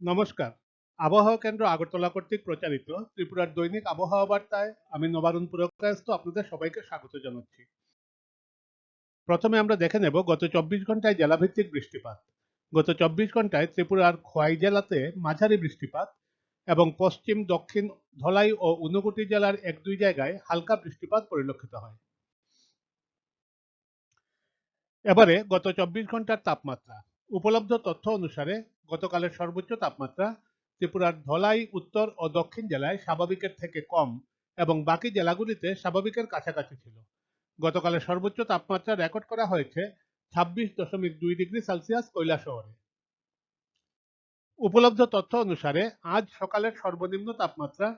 নমস্কার। আবহাওয়া কেন্দ্র আগরতলা কর্তৃক প্রচারিত ত্রিপুরার দৈনিক আবহাওয়া বার্তায় আমি নবারুণ পুরকায়স্থ আপনাদের সবাইকে স্বাগত জানাচ্ছি। প্রথমে আমরা দেখে নেব গত চব্বিশ ঘন্টায় জেলাভিত্তিক বৃষ্টিপাত। গত চব্বিশ ঘন্টায় ত্রিপুরার খোয়াই জেলাতে মাঝারি বৃষ্টিপাত এবং পশ্চিম, দক্ষিণ, ধলাই ও ঊনকোটি জেলার এক দুই জায়গায় হালকা বৃষ্টিপাত পরিলক্ষিত হয়। এবারে গত চব্বিশ ঘণ্টার তাপমাত্রা। উপলব্ধ তথ্য অনুসারে, গতকালের সর্বোচ্চ তাপমাত্রা ত্রিপুরার ধলাই, উত্তর ও দক্ষিণ জেলায় স্বাভাবিকের থেকে কম এবং বাকি জেলাগুলিতে স্বাভাবিকের কাছাকাছি ছিল। গতকালের সর্বোচ্চ তাপমাত্রা রেকর্ড করা হয়েছে ছাব্বিশ দশমিক দুই ডিগ্রি সেলসিয়াস কৈলা শহরে। উপলব্ধ তথ্য অনুসারে, আজ সকালের সর্বনিম্ন তাপমাত্রা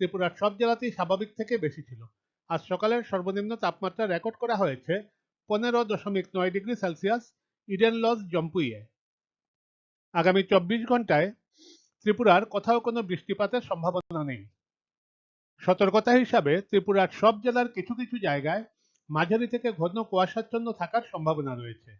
ত্রিপুরার সব জেলাতেই স্বাভাবিক থেকে বেশি ছিল। আজ সকালের সর্বনিম্ন তাপমাত্রা রেকর্ড করা হয়েছে পনেরো দশমিক নয় ডিগ্রি সেলসিয়াস ইডেন লজ জম্পুইয়ে আগামী চব্বিশ ঘন্টায় ত্রিপুরার কোথাও কোনো বৃষ্টিপাতের সম্ভাবনা নেই। সতর্কতা হিসাবে ত্রিপুরার সব জেলার কিছু কিছু জায়গায় মাঝারি থেকে ঘন কুয়াশাচ্ছন্ন থাকার সম্ভাবনা রয়েছে।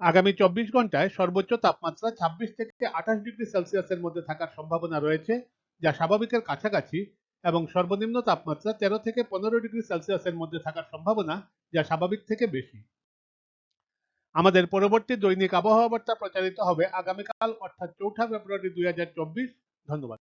আগামী চব্বিশ ঘন্টায় সর্বোচ্চ তাপমাত্রা ছাব্বিশ থেকে আঠাশ ডিগ্রি সেলসিয়াসের মধ্যে থাকার সম্ভাবনা রয়েছে, যা স্বাভাবিকের কাছাকাছি এবং সর্বনিম্ন তাপমাত্রা তেরো থেকে পনেরো ডিগ্রি সেলসিয়াসের মধ্যে থাকার সম্ভাবনা, যা স্বাভাবিক থেকে বেশি। আমাদের পরবর্তী দৈনিক আবহাওয়া বার্তা প্রচারিত হবে আগামীকাল, অর্থাৎ চৌঠা ফেব্রুয়ারি দুই হাজার চব্বিশ। ধন্যবাদ।